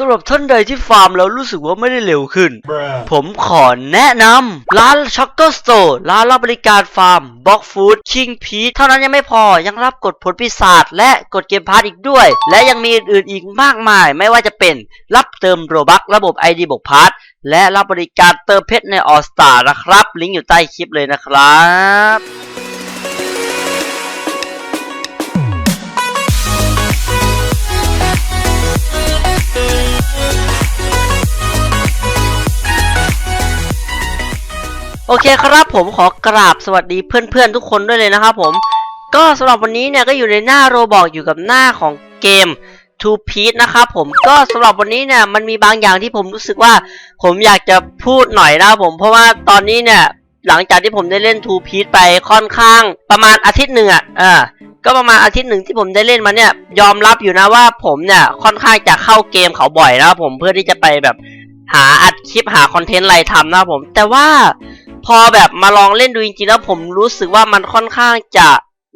สำหรับท่านใดที่ฟาร์มแล้วรู้สึกว่าไม่ได้เร็วขึ้น Bruh. ผมขอแนะนำร้านช็อกโกสโตร์ร้านรับบริการฟาร์มบ็อกฟู้ดคิงพีเท่านั้นยังไม่พอยังรับกดผลปีศาจและกดเกมพาร์ทอีกด้วย และยังมีอื่นๆอีกมากมาย ไม่ว่าจะเป็นรับเติมโรบักระบบ ID บวกพาร์ทและรับบริการเติมเพชรในออสตานะครับ ลิงก์อยู่ใต้คลิปเลยนะครับ โอเคครับผมขอกราบสวัสดีเพื่อนๆทุกคนด้วยเลยนะครับผม ก็สำหรับวันนี้เนี่ยก็อยู่ในหน้าโรบอกอยู่กับหน้าของเกม Two Piece นะครับผมก็สำหรับวันนี้เนี่ยมันมีบางอย่างที่ผมรู้สึกว่า ผมอยากจะพูดหน่อยนะครับผมเพราะว่าตอนนี้เนี่ยหลังจากที่ผมได้เล่น Two Piece ไปค่อนข้าง ประมาณอาทิตย์หนึ่งอะอ่าก็ประมาณอาทิตย์หนึ่งที่ผมได้เล่นมาเนี่ยยอมรับอยู่นะว่าผมเนี่ยค่อนข้างจะเข้าเกมเขาบ่อยนะครับผมเพื่อที่จะไปแบบหาอัดคลิปหาคอนเทนต์อะไรทำนะครับผม แต่ว่า พอแบบมาลองเล่นดูจริงๆแล้วผมรู้สึกว่ามันค่อนข้างจะ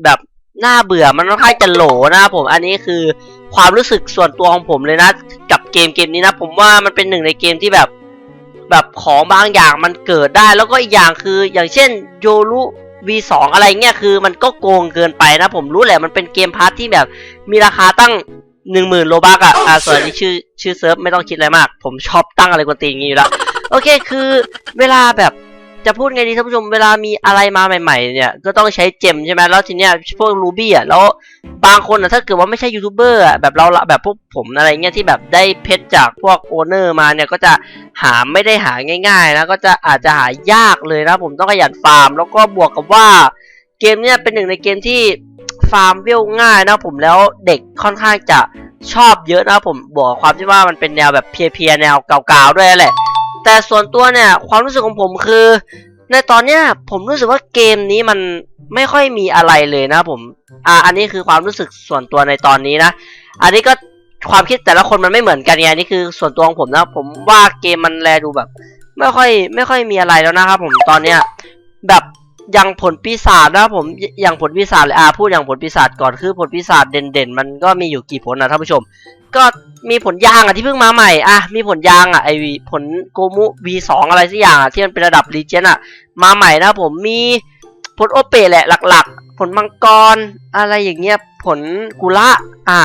แบบน่าเบื่อมันค่อนข้างจะโหลนะครับผมอันนี้คือความรู้สึกส่วนตัวของผมเลยนะ กับเกมเกมนี้นะ ผมว่ามันเป็นหนึ่งในเกมที่แบบแบบของบางอย่างมันเกิดได้ แล้วก็อีกอย่างคือ อย่างเช่นโยรุ V2 อะไรเงี้ยคือมันก็โกงเกินไปนะ ผมรู้แหละมันเป็นเกมพาร์ทที่แบบมีราคาตั้งหนึ่งหมื่นโลบักอะอ่าส่วนอันนี้ชื่อชื่อเซิร์ฟไม่ต้องคิดอะไรมาก ผมชอบตั้งอะไรกวนตีนอย่างนี้อยู่แล้ว โอเคคือเวลาแบบ จะพูดไงดีท่านผู้ชมเวลามีอะไรมาใหม่ ๆ เนี่ย ก็ต้องใช้เจมใช่ไหมแล้วทีเนี้ยพวกรูบี้อะแล้วบางคนอะถ้าเกิดว่าไม่ใช่ยูทูบเบอร์อะแบบเราละแบบพวกผมอะไรเงี้ยที่แบบได้เพชรจากพวกโอเนอร์มาเนี่ยก็จะหาไม่ได้หาง่าย ๆ นะก็จะอาจจะหายากเลยนะผมต้องขยันฟาร์ม แล้วก็บวกกับว่าเกมเนี้ยเป็นหนึ่งในเกมที่ฟาร์มเวลง่ายนะผมแล้วเด็กค่อนข้างจะชอบเยอะนะผมบอกความที่ว่ามันเป็นแนวแบบเพียๆแนวเก่าๆด้วยแหละ แต่ส่วนตัวเนี่ยความรู้สึกของผมคือ ในตอนเนี้ยผมรู้สึกว่าเกมนี้มันไม่ค่อยมีอะไรเลยนะผม อ่า อันนี้คือความรู้สึกส่วนตัวในตอนนี้นะ อันนี้ก็ความคิดแต่ละคนมันไม่เหมือนกันไงอันนี่คือส่วนตัวของผมนะ ผมว่าเกมมันแลดูแบบ ไม่ค่อย ไม่ค่อยมีอะไรแล้วนะครับ ผมตอนเนี้ยแบบอย่างผลปีศาจนะครับผมอย่างผลปีศาจเลยอ่าพูดอย่างผลปีศาจก่อนคือผลปีศาจเด่นๆ มันก็มีอยู่กี่ผลนะท่านผู้ชม ก็มีผลยางอะที่เพิ่งมาใหม่อะมีผลยางอะไอผลโกมุ V2 อะไรสักอย่างอะที่มันเป็นระดับรีเจนอะมาใหม่นะผมมีผลโอเปะแหละหลักๆ ผลมังกรอะไรอย่างเงี้ยผลกุระอ่า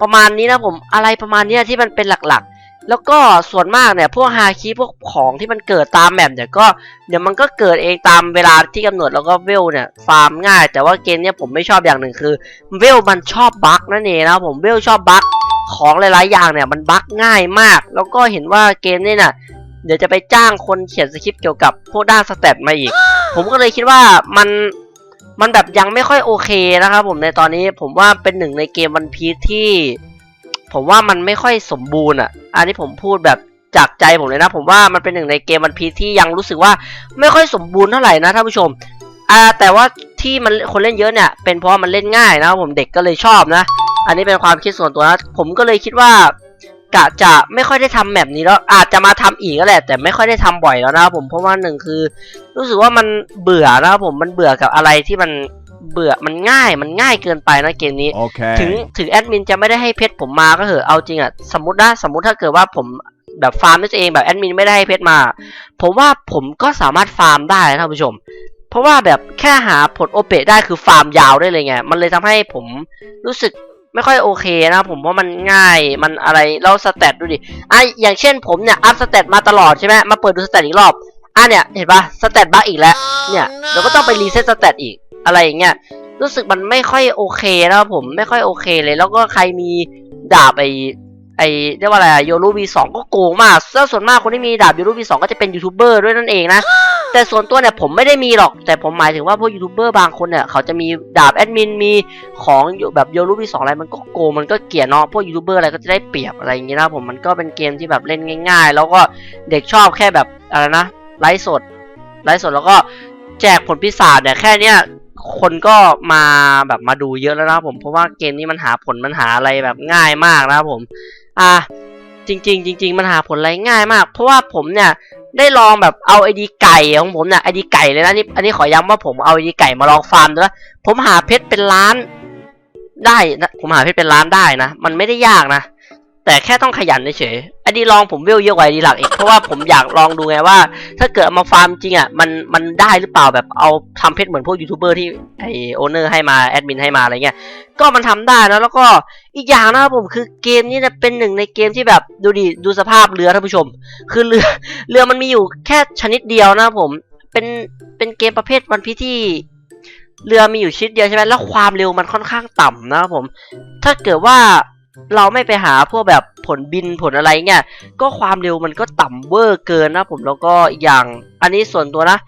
ประมาณนี้นะผมอะไรประมาณเนี้ยที่มันเป็นหลักๆ แล้วก็ส่วนมากเนี่ยพวกฮาคิพวกของที่มันเกิดตามแมปเนี่ยก็เดี๋ยวมันก็เกิดเองตามเวลาที่กำหนดแล้วก็เวลเนี่ยฟาร์มง่าย แต่ว่าเกมเนี่ยผมไม่ชอบอย่างหนึ่งคือ เวลมันชอบบั๊กนั่นเองนะผมเวลชอบบั๊ก ของหลายๆ อย่างเนี่ยมันบั๊กง่ายมาก แล้วก็เห็นว่าเกมนี่น่ะเดี๋ยวจะไปจ้างคนเขียนสคริปต์เกี่ยวกับพวกด้านสเตตมาอีก ผมก็เลยคิดว่ามันมันแบบยังไม่ค่อยโอเคนะครับผมในตอนนี้ผมว่าเป็นหนึ่งในเกมวันพีที่ ผมว่ามันไม่ค่อยสมบูรณ์อะ อันนี้ผมพูดแบบจากใจผมเลยนะ ผมว่ามันเป็นหนึ่งในเกมวันพีที่ยังรู้สึกว่าไม่ค่อยสมบูรณ์เท่าไหร่นะท่านผู้ชมอ่าแต่ว่าที่มันคนเล่นเยอะเนี่ยเป็นเพราะมันเล่นง่ายนะครับผมเด็กก็เลยชอบนะ อันนี้เป็นความคิดส่วนตัวนะผมก็เลยคิดว่ากะจะไม่ค่อยได้ทำแบบนี้แล้วอาจจะมาทำอีกก็แหละ แต่ไม่ค่อยได้ทำบ่อยแล้วนะครับผมเพราะว่าหนึ่งคือ รู้สึกว่ามันเบื่อนะครับผมมันเบื่อกับอะไรที่มันเบื่อมันง่ายมันง่ายเกินไปนะเกมนี้ Okay. ถึงถึงแอดมินจะไม่ได้ให้เพชรผมมาก็เถอะเอาจริงอะสมมตินะสมมติถ้าเกิดว่าผมแบบฟาร์มด้วยตัวเองแบบแอดมินไม่ได้ให้เพชรมา ผมว่าผมก็สามารถฟาร์มได้นะท่านผู้ชม เพราะว่าแบบแค่หาผลโอเปะได้คือฟาร์มยาวได้เลยไง มันเลยทำให้ผมรู้สึก ไม่ค่อยโอเคนะผมเพราะมันง่ายมันอะไรแล้วสเตตดูดิอะอย่างเช่นผมเนี่ยอัพสเตตมาตลอดใช่ไหมมาเปิดดูสเตตอีกรอบอะเนี่ยเห็นปะสเตตบั๊กอีกแล้วเนี่ยเราก็ต้องไปรีเซ็ตสเตตอีกอะไรอย่างเงี้ยรู้สึกมันไม่ค่อยโอเคนะครับผมไม่ค่อยโอเคเลย แล้วก็ใครมีดาบไอไอเรียกว่าอะไรโยรูวีสองก็โกงมากแล้วส่วนมากคนที่มีดาบโยรูวีสองก็จะเป็นยูทูบเบอร์ด้วยนั่นเองนะ แต่ส่วนตัวเนี่ยผมไม่ได้มีหรอก แต่ผมหมายถึงว่าพวกยูทูบเบอร์บางคนเนี่ยเขาจะมีดาบแอดมินมีของอยู่แบบโยรูวีสองอะไรมันก็โกมันก็เกียดเนาะพวกยูทูบเบอร์อะไรก็จะได้เปรียบอะไรอย่างเงี้ยนะผมมันก็เป็นเกมที่แบบเล่นง่าย ๆ แล้วก็เด็กชอบแค่แบบอะไรนะไลฟ์สดไลฟ์สดแล้วก็แจกผลพิศาจเนี่ยแค่เนี้ยคนก็มาแบบมาดูเยอะแล้วนะผมเพราะว่าเกมนี้มันหาผลมันหาอะไรแบบง่ายมากนะผม อะ จริง ๆ จริง ๆ มันหาผลอะไรง่ายมาก เพราะว่าผมเนี่ยได้ลองแบบเอาไอดีไก่ของผมเนี่ยไอดีไก่เลยนะนี่อันนี้ขอย้ำว่าผมเอาไอดีไก่มาลองฟาร์มด้วยผมหาเพชรเป็นล้านได้นะผมหาเพชรเป็นล้านได้นะ มันไม่ได้ยากนะ แต่แค่ต้องขยันเฉยไอดีลองผมเวลเยอะกว่าไอดีหลักอีกเพราะว่าผมอยากลองดูไงว่า ถ้าเกิดมาฟาร์มจริงอะมันมันได้หรือเปล่าแบบเอาทำเพชรเหมือนพวกยูทูบเบอร์ที่ไอโอเนอร์ให้มาแอดมินให้มาอะไรเงี้ยก็มันทำได้นะแล้วก็ อีกอย่างนะครับผมคือเกมนี้เนี่ยเป็นหนึ่งในเกมที่แบบดูดิดูสภาพเรือท่านผู้ชม คือเรือเรือมันมีอยู่แค่ชนิดเดียวนะครับผมเป็นเป็นเกมประเภทวันพีที่เรือมีอยู่ชนิดเดียวใช่ไหมแล้วความเร็วมันค่อนข้างต่ำนะครับผม ถ้าเกิดว่าเราไม่ไปหาพวกแบบผลบินผลอะไรเงี้ย ก็ความเร็วมันก็ต่ำเวอร์เกินนะผมแล้วก็อีกอย่างอันนี้ส่วนตัวนะ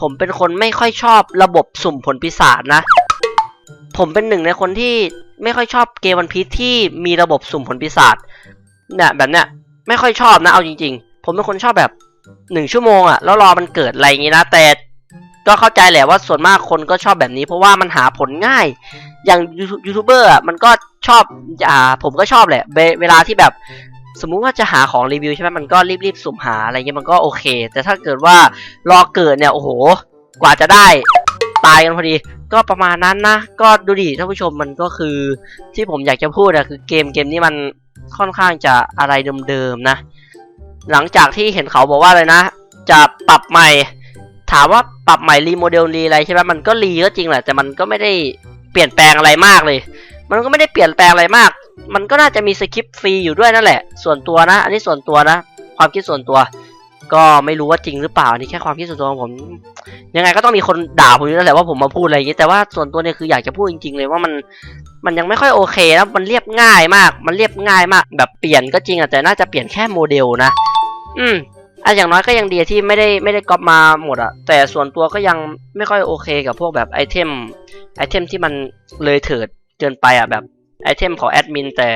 ผมเป็นคนไม่ค่อยชอบระบบสุ่มผลปีศาจนะ ผมเป็นหนึ่งในคนที่ ไม่ค่อยชอบเกมวันพีที่มีระบบสุ่มผลปีศาจเนี่ยแบบเนี้ยไม่ค่อยชอบนะเอาจริง ๆ ผมเป็นคนชอบแบบหนึ่งชั่วโมงอะแล้วรอมันเกิดอะไรอย่างงี้นะ แต่ก็เข้าใจแหละว่าส่วนมากคนก็ชอบแบบนี้ เพราะว่ามันหาผลง่าย อย่างยูทูยูทูบเบอร์อะมันก็ชอบอ่าผมก็ชอบแหละเวเวลาที่แบบสมมุติว่าจะหาของรีวิวใช่ไหมมันก็รีบๆสุ่มหาอะไรเงี้ยมันก็โอเค แต่ถ้าเกิดว่ารอเกิดเนี่ยโอ้โห กว่าจะได้ตายกันพอดี ก็ประมาณนั้นนะ ก็ดูดิท่านผู้ชมมันก็คือที่ผมอยากจะพูดอะคือเกมเกมนี้มันค่อนข้างจะอะไรเดิมๆนะ หลังจากที่เห็นเขาบอกว่าเลยนะ จะปรับใหม่ ถามว่าปรับใหม่รีโมเดลรีอะไรใช่ไหมมันก็รีก็จริงแหละแต่มันก็ไม่ได้เปลี่ยนแปลงอะไรมากเลย มันก็ไม่ได้เปลี่ยนแปลงอะไรมาก มันก็น่าจะมีสคริปต์ฟรีอยู่ด้วยนั่นแหละ ส่วนตัวนะ อันนี้ส่วนตัวนะ ความคิดส่วนตัว ก็ไม่รู้ว่าจริงหรือเปล่าอันนี่แค่ความคิดส่วนตัวของผม ยังไงก็ต้องมีคนด่าผมอยู่นั่นแหละว่าผมมาพูดอะไรอย่างนี้แต่ว่าส่วนตัวเนี่ยคืออยากจะพูดจริง ๆ เลยว่ามันมันยังไม่ค่อยโอเคนะมันเรียบง่ายมาก มันเรียบง่ายมาก แบบเปลี่ยนก็จริงอะแต่น่าจะเปลี่ยนแค่โมเดลนะ อืมอะอย่างน้อยก็ยังดีที่ไม่ได้ไม่ได้ก๊อปมาหมดอะแต่ส่วนตัวก็ยังไม่ค่อยโอเคกับพวกแบบไอเทมไอเทมที่มันเลยเถิดเกินไปอะแบบ ไอเทมของแอดมินแต่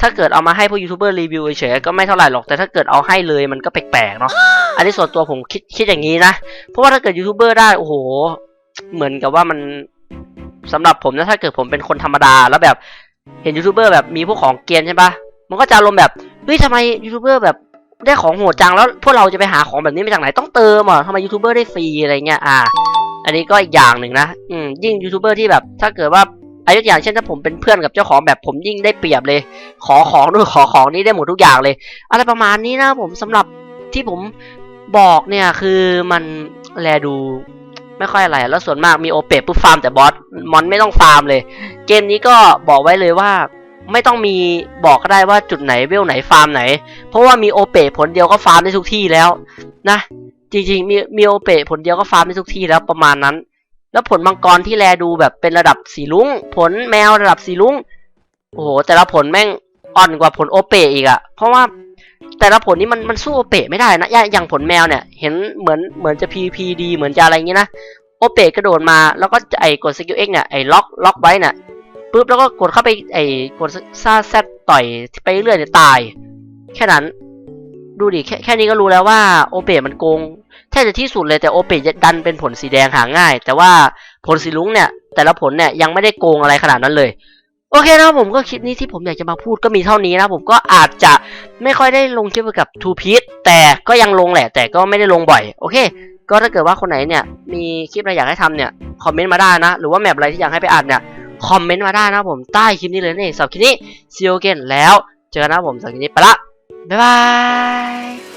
ถ้าเกิดเอามาให้พวกยูทูบเบอร์รีวิวเฉยๆก็ไม่เท่าไหร่หรอกแต่ถ้าเกิดเอาให้เลยมันก็แปลกๆเนาะอันนี้ส่วนตัวผมคิดคิดอย่างนี้นะ เพราะว่าถ้าเกิดยูทูบเบอร์ได้โอ้โห เหมือนกับว่ามันสำหรับผมนะถ้าเกิดผมเป็นคนธรรมดาแล้วแบบเห็นยูทูบเบอร์แบบมีพวกของเกียนใช่ปะมันก็จะอารมณ์แบบเฮ้ยทำไมยูทูบเบอร์แบบได้ของโหดจังแล้วพวกเราจะไปหาของแบบนี้มาจากไหนต้องเติมอะทำไมยูทูบเบอร์ได้ฟรีอะไรเงี้ยอ่า อันนี้ก็อีกอย่างหนึ่งนะอืมยิ่งยูทูบเบอร์ที่แบบ ถ้าเกิดว่า อายกตัวอย่างเช่นถ้าผมเป็นเพื่อนกับเจ้าของแบบผมยิ่งได้เปรียบเลย ขอของด้วยขอของนี่ได้หมดทุกอย่างเลย อะไรประมาณนี้นะผมสำหรับที่ผมบอกเนี่ยคือมันแลดูไม่ค่อยอะไร แล้วส่วนมากมีโอเปปุ๊บฟาร์มแต่บอสมอนไม่ต้องฟาร์มเลย เกมนี้ก็บอกไว้เลยว่าไม่ต้องมีบอกก็ได้ว่าจุดไหนเวลไหนฟาร์มไหน เพราะว่ามีโอเปผลเดียวก็ฟาร์มได้ทุกที่แล้วนะ จริงๆมีมีโอเปผลเดียวก็ฟาร์มได้ทุกที่แล้วประมาณนั้น แล้วผลมังกรที่แลดูแบบเป็นระดับสีลุ้ง ผลแมวระดับสีลุ้ง โอ้โห แต่ละผลแม่งอ่อนกว่าผลโอเปะอีกอะเพราะว่าแต่ละผลนี่มันมันสู้โอเปะไม่ได้นะ อย่างผลแมวเนี่ย เห็นเหมือนเหมือนจะ PVP ดีเหมือนจะอะไรอย่างงี้นะ โอเปะกระโดดมาแล้วก็ไอ้กดสกิลเอ็กเนี่ยไอ้ล็อกล็อกไว้น่ะปุ๊บแล้วก็กดเข้าไปไอ้กดซ่าแซดต่อยไปเรื่อยเนี่ยตาย แค่นั้น ดูดิแค่แค่นี้ก็รู้แล้วว่าโอเปะมันโกง แทบจะที่สุดเลยแต่โอเปะดันเป็นผลสีแดงหาง่าย แต่ว่าผลสีลุ้งเนี่ย แต่ละผลเนี่ยยังไม่ได้โกงอะไรขนาดนั้นเลยโอเคนะผมก็คลิปนี้ที่ผมอยากจะมาพูดก็มีเท่านี้นะผมก็อาจจะไม่ค่อยได้ลงคลิปเกี่ยวกับ Two Piece แต่ก็ยังลงแหละ แต่ก็ไม่ได้ลงบ่อย โอเค ก็ถ้าเกิดว่าคนไหนเนี่ยมีคลิปอะไรอยากให้ทำเนี่ยคอมเมนต์มาได้นะ หรือว่าแมปอะไรที่อยากให้ไปอ่านเนี่ยคอมเมนต์มาได้นะผมใต้คลิปนี้เลยนี่สำหรับคลิปนี้ซีโอเกนแล้ว เจอกันนะผมสำหรับคลิปนี้ไปละบ๊ายบาย